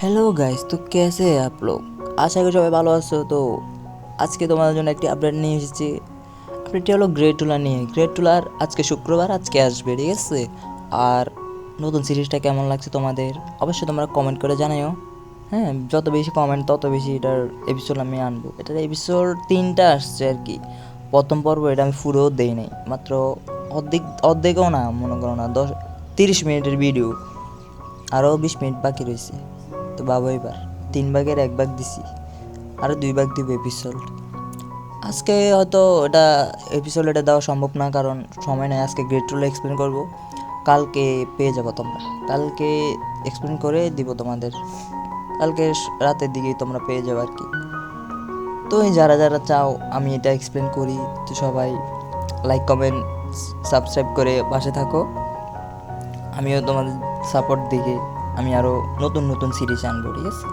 Hello guys তো কেসে up লোক? আশা করি সবাই ভালো আছো। তো আজকে তোমাদের জন্য একটি আপডেট নিয়ে এসেছি। আপডেটটি হলো গ্রেট টুলার নিয়ে। গ্রেট টুলার আজকে শুক্রবার, আজকে আসবে, ঠিক আছে? আর নতুন সিরিজটা কেমন লাগছে তোমাদের? অবশ্যই তোমরা কমেন্ট করে জানাও হ্যাঁ যত বেশি কমেন্ট তত বেশি এটার এপিসোড আমি আনব। এটার এপিসোড তিনটা আসছে আর কি। প্রথম পর্ব এটা আমি পুরো দেই নাই। মাত্র অর্ধেক, অর্ধেকও না, মনে করো না, দশ, তিরিশ মিনিটের ভিডিও আরও বিশ মিনিট বাকি রয়েছে। তো বাবা এবার তিন ভাগের এক ভাগ দিছি আরও দুই ভাগ দিব এপিসোড আজকে হয়তো এটা এপিসোড এটা দেওয়া সম্ভব না, কারণ সময় নেই। আজকে গ্রেট রুল এক্সপ্লেন করব। কালকে পেয়ে যাব তোমরা। কালকে এক্সপ্লেন করে দিব তোমাদের। কালকে রাতের দিকেই তোমরা পেয়ে যাবে আর কি। তো যারা যারা চাও, আমি এটা এক্সপ্লেন করি। তো সবাই লাইক কমেন্ট সাবস্ক্রাইব করে পাশে থাকো। আমিও তোমাদের সাপোর্ট দিকে আমি আরও নতুন নতুন সিরিজ আনব ঠিক আছে?